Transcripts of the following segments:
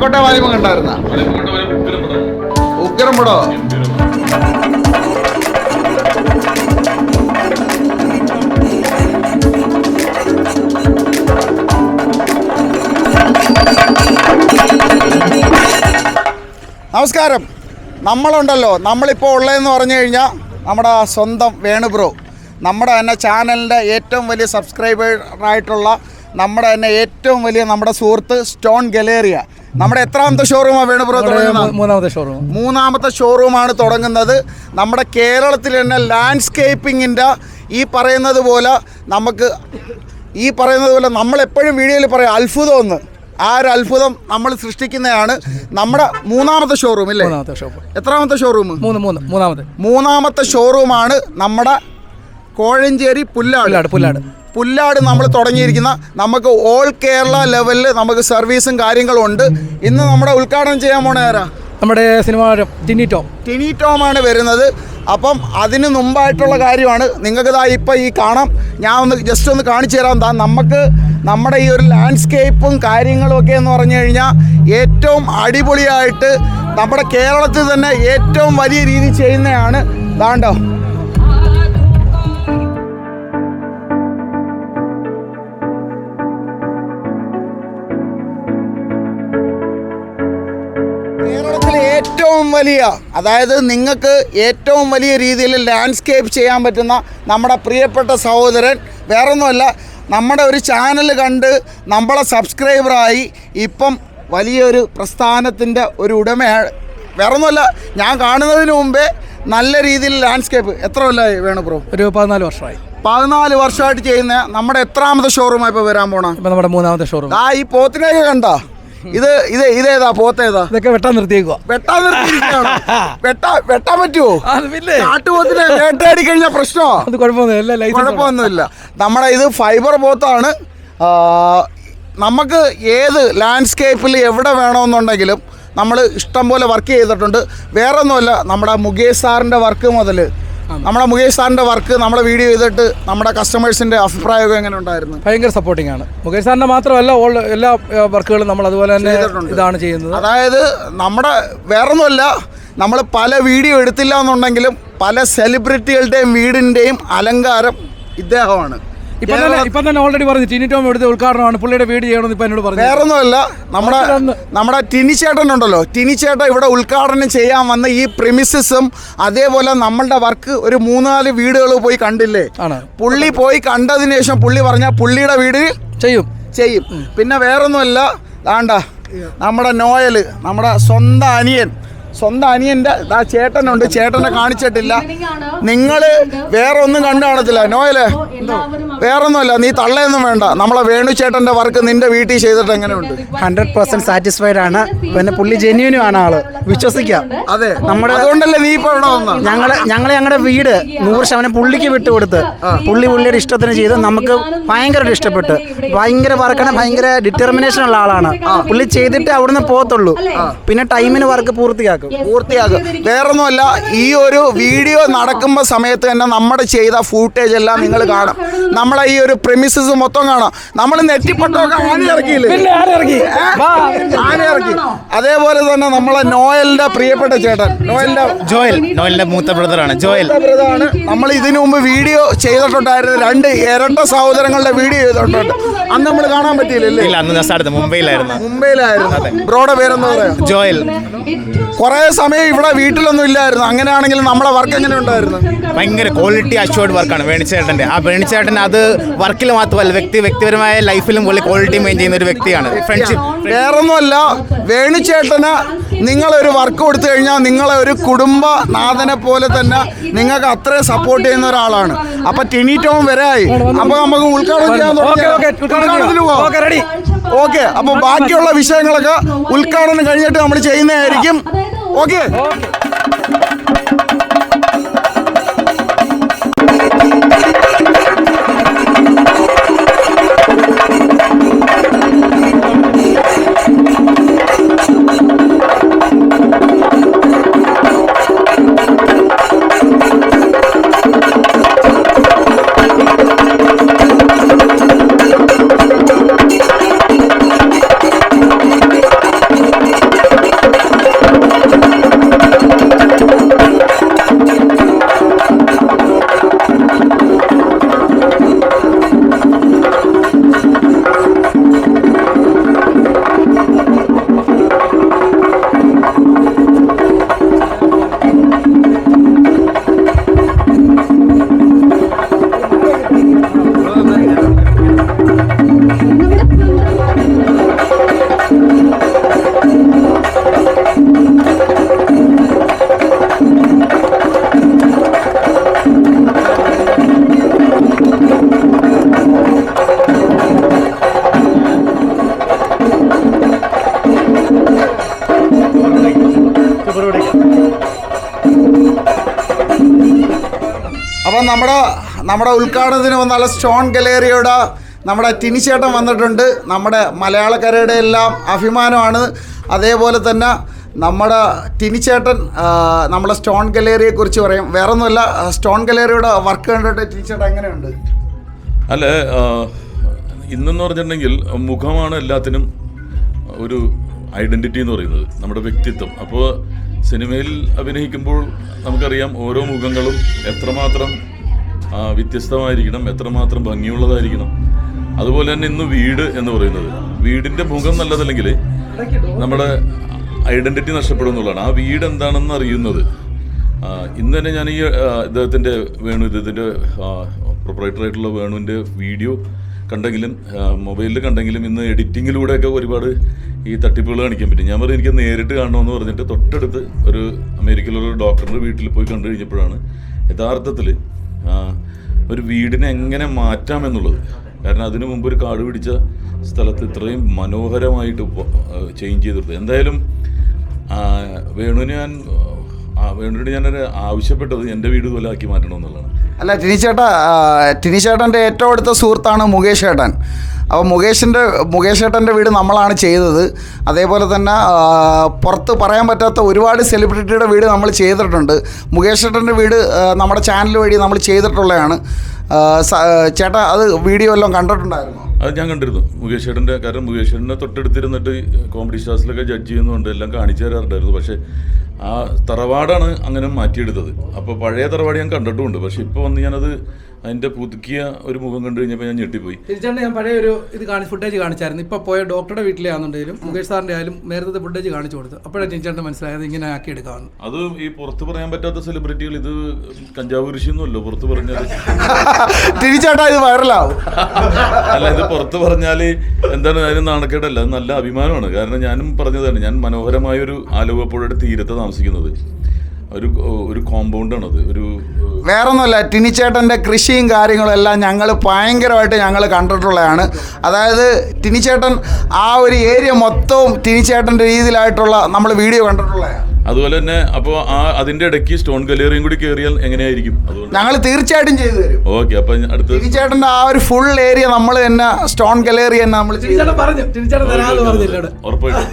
കിഴക്കോട്ടെ വാലിമ കണ്ടായിരുന്ന ഉഗ്രം പടോ നമസ്കാരം. നമ്മളുണ്ടല്ലോ. നമ്മളിപ്പോൾ ഉള്ളതെന്ന് പറഞ്ഞു കഴിഞ്ഞാൽ നമ്മുടെ സ്വന്തം വേണുബ്രോ നമ്മുടെ തന്നെ ചാനലിന്റെ ഏറ്റവും വലിയ സബ്സ്ക്രൈബറായിട്ടുള്ള നമ്മുടെ തന്നെ ഏറ്റവും വലിയ നമ്മുടെ സുഹൃത്ത് സ്റ്റോൺ ഗലേറിയ. നമ്മുടെ എത്രാമത്തെ ഷോറൂമാണ് വേണു ബ്രോ തുടങ്ങുന്നത് മൂന്നാമത്തെ ഷോറൂം മൂന്നാമത്തെ ഷോറൂമാണ് തുടങ്ങുന്നത്. നമ്മുടെ കേരളത്തിൽ തന്നെ ലാൻഡ്സ്കേപ്പിങ്ങിന്റെ ഈ പറയുന്നത് പോലെ നമുക്ക് ഈ പറയുന്നത് പോലെ നമ്മളെപ്പോഴും വീഡിയോയിൽ പറയാം അത്ഭുതം ഒന്ന്. ആ ഒരു അത്ഭുതം നമ്മൾ സൃഷ്ടിക്കുന്നതാണ് നമ്മുടെ മൂന്നാമത്തെ ഷോറൂം ഇല്ലേ? മൂന്നാമത്തെ ഷോറൂം എത്രാമത്തെ ഷോറൂം മൂന്ന് മൂന്ന് മൂന്നാമത്തെ. മൂന്നാമത്തെ ഷോറൂമാണ് നമ്മുടെ കോഴഞ്ചേരി പുല്ലാട് പുല്ലാട്. പുല്ലാട് നമ്മൾ തുടങ്ങിയിരിക്കുന്ന നമുക്ക് ഓൾ കേരള ലെവലിൽ നമുക്ക് സർവീസും കാര്യങ്ങളും ഉണ്ട്. ഇന്ന് നമ്മുടെ ഉദ്ഘാടനം ചെയ്യാൻ പോണ ആരാ? നമ്മുടെ സിനിമ ടിനി ടോം. ടിനി ടോമാണ് വരുന്നത്. അപ്പം അതിന് മുമ്പായിട്ടുള്ള കാര്യമാണ്. നിങ്ങൾക്ക് ഇതാ ഇപ്പം ഈ കാണാം. ഞാൻ ഒന്ന് ജസ്റ്റ് ഒന്ന് കാണിച്ചു തരാം. എന്താ നമുക്ക് നമ്മുടെ ഈ ഒരു ലാൻഡ്സ്കേപ്പും കാര്യങ്ങളും ഒക്കെ എന്ന് പറഞ്ഞു കഴിഞ്ഞാൽ ഏറ്റവും അടിപൊളിയായിട്ട് നമ്മുടെ കേരളത്തിൽ തന്നെ ഏറ്റവും വലിയ രീതി ചെയ്യുന്നതാണ്. ദാണ്ടോ വലിയ അതായത് നിങ്ങൾക്ക് ഏറ്റവും വലിയ രീതിയിൽ ലാൻഡ്സ്കേപ്പ് ചെയ്യാൻ പറ്റുന്ന നമ്മുടെ പ്രിയപ്പെട്ട സഹോദരൻ വേറൊന്നുമല്ല നമ്മുടെ ഒരു ചാനൽ കണ്ട് നമ്മളെ സബ്സ്ക്രൈബറായി ഇപ്പം വലിയൊരു പ്രസ്ഥാനത്തിന്റെ ഒരു ഉടമയാണ്. വേറൊന്നുമല്ല ഞാൻ കാണുന്നതിന് മുമ്പേ നല്ല രീതിയിൽ ലാൻഡ്സ്കേപ്പ് എത്ര കൊല്ലമായി വേണം ബ്രോ ഒരു പതിനാല് വർഷമായി. പതിനാല് വർഷമായിട്ട് ചെയ്യുന്ന നമ്മുടെ എത്രാമത്തെ ഷോറൂമായി ഇപ്പോൾ വരാൻ പോണ? നമ്മുടെ മൂന്നാമത്തെ ഷോറൂം ആ ഈ പോത്തിനെയൊക്കെ കണ്ട? ഇത് ഇത് ഇതേതാ പോത്തേതാ? ഇതൊക്കെ വെട്ടാൻ നിർത്തിയേക്കുക വെട്ടാൻ നിർത്തിയിരിക്കുകയാണോ? വെട്ടാ വെട്ടാൻ പറ്റുമോ കാട്ടുപോത്തിനെ വേട്ടയാടി കഴിഞ്ഞാൽ പ്രശ്നമോ അത് കുഴപ്പമൊന്നുമില്ല കുഴപ്പമൊന്നുമില്ല. നമ്മുടെ ഇത് ഫൈബർ പോത്താണ്. നമുക്ക് ഏത് ലാൻഡ്സ്കേപ്പിൽ എവിടെ വേണമെന്നുണ്ടെങ്കിലും നമ്മൾ ഇഷ്ടം പോലെ വർക്ക് ചെയ്തിട്ടുണ്ട്. വേറെ ഒന്നുമല്ല നമ്മുടെ മുകേഷ് സാറിന്റെ വർക്ക് മുതൽ നമ്മുടെ മുകേഷ് സാറിന്റെ വർക്ക് നമ്മുടെ വീഡിയോ ചെയ്തിട്ട് നമ്മുടെ കസ്റ്റമേഴ്സിന്റെ അഭിപ്രായമൊക്കെ എങ്ങനെ ഉണ്ടായിരുന്നു? ഭയങ്കര സപ്പോർട്ടിംഗ് ആണ്. മുകേഷ് സാറിന്റെ മാത്രമല്ല ഓൾ എല്ലാ വർക്കുകളും നമ്മൾ അതുപോലെ തന്നെ ഇതാണ് ചെയ്യുന്നത്. അതായത് നമ്മുടെ വേറൊന്നുമല്ല നമ്മൾ പല വീഡിയോ എടുത്തില്ല എന്നുണ്ടെങ്കിലും പല സെലിബ്രിറ്റികളുടെയും വീടിന്റെയും അലങ്കാരം ഇദ്ദേഹമാണ്. ഇപ്പം തന്നെ ഇപ്പം തന്നെ ഓൾറെഡി പറഞ്ഞു ടിനി ടോം ഇവിടുത്തെ ഉദ്ഘാടനമാണ് പുള്ളിയുടെ വീട് ചെയ്യണമെന്ന് ഇപ്പൊ എന്നോട് പറഞ്ഞു. വേറൊന്നുമല്ല നമ്മുടെ നമ്മുടെ ടിനി ചേട്ടൻ ഉണ്ടല്ലോ ടിനി ചേട്ടൻ ഇവിടെ ഉദ്ഘാടനം ചെയ്യാൻ വന്ന ഈ പ്രിമിസസും അതേപോലെ നമ്മളുടെ വർക്ക് ഒരു മൂന്നാൽ വീടുകൾ പോയി കണ്ടില്ലേ? പുള്ളി പോയി കണ്ടതിന് ശേഷം പുള്ളി പറഞ്ഞ പുള്ളിയുടെ വീട് ചെയ്യും. ചെയ്യും. പിന്നെ വേറൊന്നുമല്ല ദാണ്ട നമ്മുടെ നോയൽ നമ്മുടെ സ്വന്തം അനിയൻ. സ്വന്തം അനിയന്റെ ആ ചേട്ടനുണ്ട് ചേട്ടനെ കാണിച്ചിട്ടില്ല. നിങ്ങൾ വേറെ ഒന്നും കണ്ടു കാണത്തില്ല. നോയലേ വേറൊന്നുമല്ല നീ തള്ളയൊന്നും വേണ്ട. നമ്മളെ വേണു ചേട്ടന്റെ വർക്ക് നിന്റെ വീട്ടിൽ ചെയ്തിട്ട് എങ്ങനെയുണ്ട്? ഹൺഡ്രഡ് പെർസെന്റ് സാറ്റിസ്ഫൈഡ് ആണ്. പിന്നെ പുള്ളി ജെന്യൂനും ആണ് ആൾ. വിശ്വസിക്കാം. അതെ. നമ്മുടെ- അതുകൊണ്ടല്ലേ നീ ഇപ്പൊ ഇവിടെ വന്ന? ഞങ്ങൾ ഞങ്ങളെ ഞങ്ങളുടെ വീട് നൂറ് ശതമാനം പുള്ളിക്ക് വിട്ടുകൊടുത്ത് പുള്ളി പുള്ളിയുടെ ഇഷ്ടത്തിന് ചെയ്ത് നമുക്ക് ഭയങ്കര ഇഷ്ടപ്പെട്ട്. ഭയങ്കര വർക്കാണ് ഭയങ്കര ഡിറ്റർമിനേഷൻ ഉള്ള ആളാണ്. പുള്ളി ചെയ്തിട്ട് അവിടുന്ന് പോകത്തുള്ളൂ. പിന്നെ ടൈമിന് വർക്ക് പൂർത്തിയാക്കും. പൂർത്തിയാക്കും. വേറൊന്നുമല്ല ഈ ഒരു വീഡിയോ നടക്കുമ്പോൾ സമയത്ത് തന്നെ നമ്മുടെ ചെയ്ത ഫൂട്ടേജ് എല്ലാം നിങ്ങൾ കാണാം. നമ്മളെ ഈ ഒരു പ്രെമിസസ് മൊത്തം കാണാം. നമ്മൾ നെറ്റിപ്പട്ടൊക്കെ ആന ഇറക്കിയില്ലേ? ആന ഇറക്കി. അതേപോലെ തന്നെ നമ്മളെ നോയലിന്റെ പ്രിയപ്പെട്ട ചേട്ടൻ. നോയലിന്റെ ജോയൽ നോയലിന്റെ മൂത്ത ബ്രദറാണ് ജോയൽ. ബ്രദറാണ് നമ്മൾ ഇതിനു മുമ്പ് വീഡിയോ ചെയ്തിട്ടുണ്ടായിരുന്നു. രണ്ട് ഇരട്ട സഹോദരങ്ങളുടെ വീഡിയോ ചെയ്തിട്ടുണ്ട്. അന്ന് നമ്മൾ കാണാൻ പറ്റിയില്ലല്ലേ? ഇല്ല അന്ന് സ്ഥലത്ത് മുംബൈയിലായിരുന്നു. മുംബൈയിലായിരുന്നു. ബ്രോയുടെ പേരെന്താ പറയാം? ജോയൽ. കുറെ സമയം ഇവിടെ വീട്ടിലൊന്നും ഇല്ലായിരുന്നു. അങ്ങനെയാണെങ്കിലും നമ്മളെ വർക്ക് എങ്ങനെ ഉണ്ടായിരുന്നു? ഭയങ്കര ക്വാളിറ്റി അഷോർഡ് വർക്കാണ് വേണിച്ചേട്ടന്റെ. ആ വേണിച്ചേട്ടൻ അത് വർക്കിൽ മാത്രമല്ല വ്യക്തി വ്യക്തിപരമായ ലൈഫിലും പോലെ ക്വാളിറ്റി മെയിൻ ചെയ്യുന്ന ഒരു വ്യക്തിയാണ്. ഫ്രണ്ട്ഷിപ്പ് വേറൊന്നുമല്ല വേണുചേട്ടന് നിങ്ങളൊരു വർക്ക് കൊടുത്തു കഴിഞ്ഞാൽ നിങ്ങളെ ഒരു കുടുംബനാഥനെ പോലെ തന്നെ നിങ്ങൾക്ക് അത്രയും സപ്പോർട്ട് ചെയ്യുന്ന ഒരാളാണ്. അപ്പൊ ടിനി ടോം ആയി. അപ്പൊ നമുക്ക് ഉദ്ഘാടനം ചെയ്യാൻ ഓക്കെ ഓക്കെ ഉദ്ഘാടനത്തിന് പോവാം. റെഡി ഓക്കെ അപ്പൊ ബാക്കിയുള്ള വിഷയങ്ങളൊക്കെ ഉദ്ഘാടനം കഴിഞ്ഞിട്ട് നമ്മൾ ചെയ്യുന്നതായിരിക്കും. ഓക്കെ. നമ്മുടെ നമ്മുടെ ഉദ്ഘാടനത്തിന് വന്നുള്ള സ്റ്റോൺ ഗലേറിയുടെ നമ്മുടെ ടിനിച്ചേട്ടൻ വന്നിട്ടുണ്ട്. നമ്മുടെ മലയാളക്കരയുടെ എല്ലാം അഭിമാനമാണ്. അതേപോലെ തന്നെ നമ്മുടെ ടിനിച്ചേട്ടൻ നമ്മുടെ സ്റ്റോൺ ഗലേറിയെ കുറിച്ച് പറയും. വേറെ ഒന്നുമല്ല സ്റ്റോൺ ഗലേറിയുടെ വർക്ക് കണ്ടിട്ട് ടിനിച്ചേട്ടൻ എങ്ങനെയുണ്ട്? അല്ല ഇന്നെന്ന് പറഞ്ഞിട്ടുണ്ടെങ്കിൽ മുഖമാണ് എല്ലാത്തിനും ഒരു ഐഡന്റിറ്റി എന്ന് പറയുന്നത് നമ്മുടെ വ്യക്തിത്വം. അപ്പോൾ സിനിമയിൽ അഭിനയിക്കുമ്പോൾ നമുക്കറിയാം ഓരോ മുഖങ്ങളും എത്രമാത്രം വ്യത്യസ്തമായിരിക്കണം എത്രമാത്രം ഭംഗിയുള്ളതായിരിക്കണം. അതുപോലെ തന്നെ ഇന്ന് വീട് എന്ന് പറയുന്നത്. വീടിന്റെ മുഖം നല്ലതല്ലെങ്കിൽ നമ്മുടെ ഐഡന്റിറ്റി നഷ്ടപ്പെടും എന്നുള്ളതാണ്. ആ വീട് എന്താണെന്ന് അറിയുന്നത്. ഇന്ന് തന്നെ ഞാൻ ഈ ഇദ്ദേഹത്തിന്റെ വേണു ഇദ്ദേഹത്തിന്റെ പ്രൊപ്പറേറ്ററായിട്ടുള്ള വേണുവിന്റെ വീഡിയോ കണ്ടെങ്കിലും മൊബൈലിൽ കണ്ടെങ്കിലും ഇന്ന് എഡിറ്റിങ്ങിലൂടെയൊക്കെ ഒരുപാട് ഈ തട്ടിപ്പുകൾ കാണിക്കാൻ പറ്റും. ഞാൻ പറയും എനിക്ക് നേരിട്ട് കാണണമെന്ന് പറഞ്ഞിട്ട് തൊട്ടടുത്ത് ഒരു അമേരിക്കയിലുള്ള ഡോക്ടറിന്റെ വീട്ടിൽ പോയി കണ്ടു കഴിഞ്ഞപ്പോഴാണ് യഥാർത്ഥത്തിൽ ഒരു വീടിനെ എങ്ങനെ മാറ്റാം എന്നുള്ളത്. കാരണം അതിനു മുമ്പ് ഒരു കാട് പിടിച്ച സ്ഥലത്ത് ഇത്രയും മനോഹരമായിട്ട് ചേഞ്ച് ചെയ്തെടുത്തു എന്തായാലും വേണുവിന് ഞാൻ വേണുവിനോട് ഞാൻ ആവശ്യപ്പെട്ടത് എന്റെ വീട് പോലെ ആക്കി മാറ്റണം എന്നുള്ളതാണ്. അല്ല ടിനി ചേട്ടന്റെ ഏറ്റവും അടുത്ത സുഹൃത്താണ് മുകേഷ് ഏട്ടൻ. അപ്പോൾ മുകേഷിന്റെ മുകേഷ് ഏട്ടന്റെ വീട് നമ്മളാണ് ചെയ്തത്. അതേപോലെ തന്നെ പുറത്ത് പറയാൻ പറ്റാത്ത ഒരുപാട് സെലിബ്രിറ്റിയുടെ വീട് നമ്മൾ ചെയ്തിട്ടുണ്ട്. മുകേഷ് ഏട്ടന്റെ വീട് നമ്മുടെ ചാനൽ വഴി നമ്മൾ ചെയ്തിട്ടുള്ളതാണ്. ചേട്ടാ അത് വീഡിയോ എല്ലാം കണ്ടിട്ടുണ്ടായിരുന്നു? അത് ഞാൻ കണ്ടിരുന്നു. മുകേഷ് ചേട്ടന്റെ കാരണം മുകേഷ് ചേട്ടനെ തൊട്ടടുത്തിരുന്നിട്ട് കോമഡി സ്റ്റാർസിലൊക്കെ ജഡ്ജ് ചെയ്യുന്നുണ്ട്. എല്ലാം കാണിച്ചു തരാറുണ്ടായിരുന്നു. പക്ഷേ ആ തറവാടാണ് അങ്ങനെ മാറ്റിയെടുത്തത്. അപ്പോൾ പഴയ തറവാട് ഞാൻ കണ്ടിട്ടുമുണ്ട്. പക്ഷെ ഇപ്പോൾ വന്ന് ഞാനത് അതിന്റെ പുതുക്കിയ ഒരു മുഖം കണ്ടു കഴിഞ്ഞപ്പോൾ ഞാൻ ഞെട്ടിപ്പോയി. തിരിച്ചാണ്ട് ഞാൻ പഴയ ഒരു ഇത് കാണി ഫുട്ടേജ് കാണിച്ചായിരുന്നു. ഇപ്പോൾ പോയ ഡോക്ടറുടെ വീട്ടിലാണെന്നുണ്ടെങ്കിലും മുകേഷ് സാറിന്റെ ആയാലും നേരത്തെ ഫുട്ടേജ് കാണിച്ചു കൊടുത്തു. അപ്പോഴാണ് തിരിച്ചാണ്ട് മനസ്സിലായത് ഇങ്ങനെ ആക്കി എടുക്കാമെന്ന് അത് ഈ പുറത്ത് പറയാൻ പറ്റാത്ത സെലിബ്രിറ്റികൾ ഇത് കഞ്ചാവ് കൃഷിയൊന്നുമല്ലോ പുറത്ത് പറഞ്ഞാൽ തിരിച്ചാട്ടാ ഇത് വൈറലാവും അല്ല ഇത് പുറത്ത് പറഞ്ഞാൽ എന്താണ് അതിന് നാണക്കേടല്ല. അത് നല്ല അഭിമാനമാണ്. കാരണം ഞാനും പറഞ്ഞതാണ് ഞാൻ മനോഹരമായ ഒരു ആലുവപ്പുഴയുടെ തീരത്ത് താമസിക്കുന്നത്. ഒരു ഒരു കോമ്പൗണ്ടാണത്. ഒരു വേറൊന്നുമല്ല ടിനിച്ചേട്ടന്റെ കൃഷിയും കാര്യങ്ങളും എല്ലാം ഞങ്ങൾ ഭയങ്കരമായിട്ട് ഞങ്ങൾ കണ്ടിട്ടുള്ളതാണ്. അതായത് ടിനിച്ചേട്ടൻ ആ ഒരു ഏരിയ മൊത്തവും ടിനിച്ചേട്ടന്റെ രീതിയിലായിട്ടുള്ള നമ്മൾ വീഡിയോ കണ്ടിട്ടുള്ളതാണ്. അതുപോലെ തന്നെ അപ്പോൾ ആ അതിന്റെ ഇടയ്ക്ക് സ്റ്റോൺ ഗലേറിയും കൂടി കയറിയാൽ എങ്ങനെയായിരിക്കും? ഞങ്ങൾ തീർച്ചയായിട്ടും ചെയ്തു തരും. ഓക്കെ അപ്പൊ അടുത്ത് തീർച്ചയായിട്ടും ആ ഒരു ഫുൾ ഏരിയ നമ്മൾ തന്നെ സ്റ്റോൺ ഗലേറി തന്നെ നമ്മൾ ഉറപ്പായിട്ടും.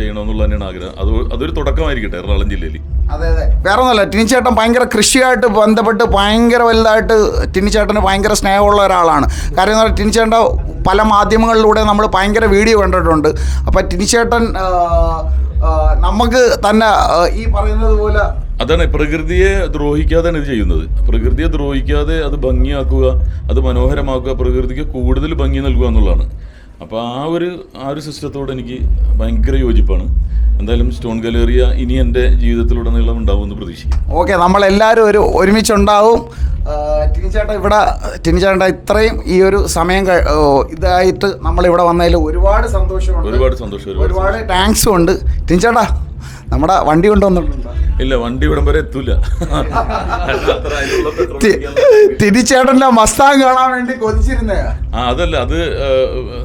ചെയ്യണമെന്നുള്ള തന്നെയാണ് ആഗ്രഹം. അത് അതൊരു തുടക്കമായിരിക്കട്ടെ എറണാകുളം ജില്ലയിൽ അതെ അതെ. വേറെ ഒന്നുമല്ല ടിനിച്ചേട്ടൻ ഭയങ്കര കൃഷിയായിട്ട് ബന്ധപ്പെട്ട് ഭയങ്കര വലുതായിട്ട് ടിനിച്ചേട്ടന് ഭയങ്കര സ്നേഹമുള്ള ഒരാളാണ്. കാര്യം എന്ന് പറഞ്ഞാൽ ടിനിച്ചേട്ടന്റെ പല മാധ്യമങ്ങളിലൂടെ നമ്മൾ ഭയങ്കര വീഡിയോ കണ്ടിട്ടുണ്ട്. അപ്പം ടിനിച്ചേട്ടൻ നമുക്ക് തന്നെ ഈ പറയുന്നത് പോലെ അതാണ് പ്രകൃതിയെ ദ്രോഹിക്കാതെയാണ് ഇത് ചെയ്യുന്നത്. പ്രകൃതിയെ ദ്രോഹിക്കാതെ അത് ഭംഗിയാക്കുക അത് മനോഹരമാക്കുക പ്രകൃതിക്ക് കൂടുതൽ ഭംഗി നൽകുക എന്നുള്ളതാണ്. അപ്പോൾ ആ ഒരു ആ ഒരു സിസ്റ്റത്തോട് എനിക്ക് ഭയങ്കര യോജിപ്പാണ്. എന്തായാലും സ്റ്റോൺ ഗലേറിയ ഇനി എന്റെ ജീവിതത്തിലുടനീളം ഉണ്ടാവുമെന്ന് പ്രതീക്ഷിക്കും ഓക്കെ നമ്മളെല്ലാവരും ഒരു ഒരുമിച്ചുണ്ടാവും. ടിനിച്ചേട്ട ഇവിടെ ടിനിച്ചേട്ട ഇത്രയും ഈ ഒരു സമയം ഇതായിട്ട് നമ്മളിവിടെ വന്നതിൽ ഒരുപാട് സന്തോഷമുണ്ട്. ഒരുപാട് സന്തോഷം ഒരുപാട് ഒരുപാട് താങ്ക്സും ഉണ്ട്. ടിനിച്ചേട്ടാ നമ്മുടെ വണ്ടി കൊണ്ടുവന്നിട്ടുണ്ടോ. ഇല്ല വണ്ടി ഇവിടം വരെ എത്തൂല. തിരിച്ചേട്ടന്റെ മസ്താൻ കാണാൻ വേണ്ടി കൊതിച്ചിരുന്നേ. ആ അതല്ല അത്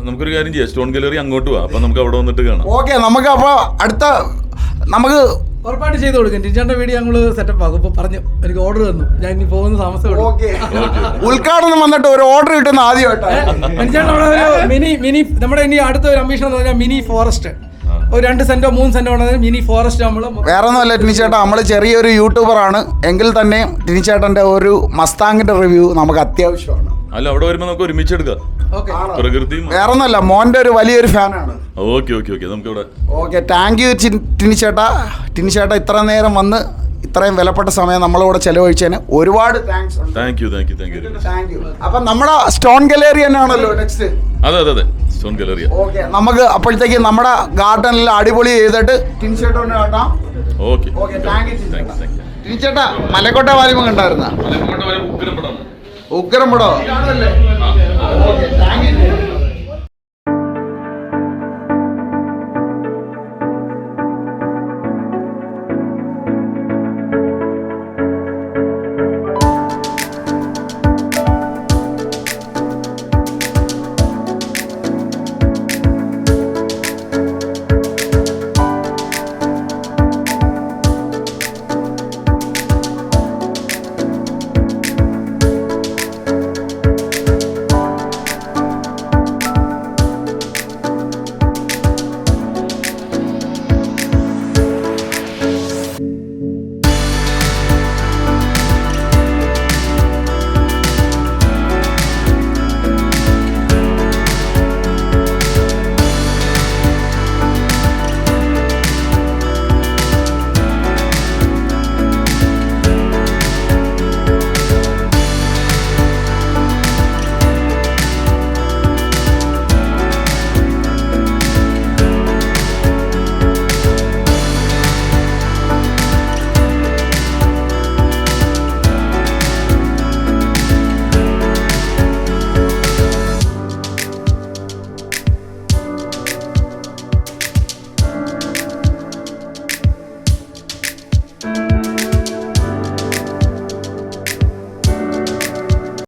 നമുക്കൊരു കാര്യം ചെയ്യാം. സ്റ്റോൺ ഗാലറി അങ്ങോട്ട് പോവാം അപ്പൊ നമുക്ക് അവിടെ വന്നിട്ട് കാണാം. ഓക്കെ നമുക്ക് അപ്പൊ അടുത്ത നമുക്ക് ഉറപ്പായിട്ട് ചെയ്ത് കൊടുക്കും. തിരിച്ചാണ്ട് വീഡിയോ ഞങ്ങൾ സെറ്റപ്പ് ആകും ഇപ്പൊ പറഞ്ഞു എനിക്ക് ഓർഡർ തന്നു. ഞാൻ ഇനി പോകുന്ന താമസം ഓക്കെ. ഉദ്ഘാടനം വന്നിട്ട് ഒരു ഓർഡർ കിട്ടുന്ന ആദ്യമായിട്ടാണ്. നമ്മുടെ ഒരു മിനി മിനി നമ്മുടെ ഇനി അടുത്ത ഒരു അംബീഷൻ എന്ന് പറഞ്ഞാൽ മിനി ഫോറസ്റ്റ്. ഒരു രണ്ട് സെന്റോ മൂന്ന് സെന്റോ ഉണ്ടെങ്കിൽ മിനി ഫോറസ്റ്റ് നമ്മൾ വേറെ ഒന്നുമല്ല ടിനിച്ചേട്ടാ. നമ്മൾ ചെറിയൊരു യൂട്യൂബർ ആണ് എങ്കിൽ തന്നെ ടിനിച്ചേട്ടന്റെ ഒരു മസ്താങ്ങിന്റെ റിവ്യൂ നമുക്ക് അത്യാവശ്യമാണ്. അല്ല അവിടെ വരുമ്പോൾ നമുക്ക് ഒരുമിച്ച് എടുക്കാം പ്രകൃതി വേറെ ഒന്നല്ല മോന്റെ ഒരു വലിയൊരു ഫാനാണ്. Okay okay okay. നമുക്ക് ഇവിടെ ഓക്കെ താങ്ക് യു ടിനിച്ചേട്ടാ. ടിനിച്ചേട്ടാ ഇത്ര നേരം വന്ന് ഇത്രയും വിലപ്പെട്ട സമയം നമ്മളിവിടെ ചെലവഴിച്ചതിന് ഒരുപാട് thanks thank you thank you thank you thank you അപ്പം നമ്മുടെ സ്റ്റോൺ ഗലേറി തന്നെയാണല്ലോ നെക്സ്റ്റ് അതെ അതെ അതെ. സ്റ്റോൺ ഗലേറിയ ഓക്കെ നമുക്ക് അപ്പോഴത്തേക്ക് നമ്മുടെ ഗാർഡനിൽ അടിപൊളി ചെയ്തിട്ട് ടിനിച്ചേട്ടോനെ കാട്ടാം. ഓക്കെ ഓക്കെ താങ്ക് യു ടിനിച്ചേട്ടാ മലക്കോട്ട വാലിമ കണ്ടായിരുന്ന? ഉഗ്രം പടോ ഓക്കെ താങ്ക് യു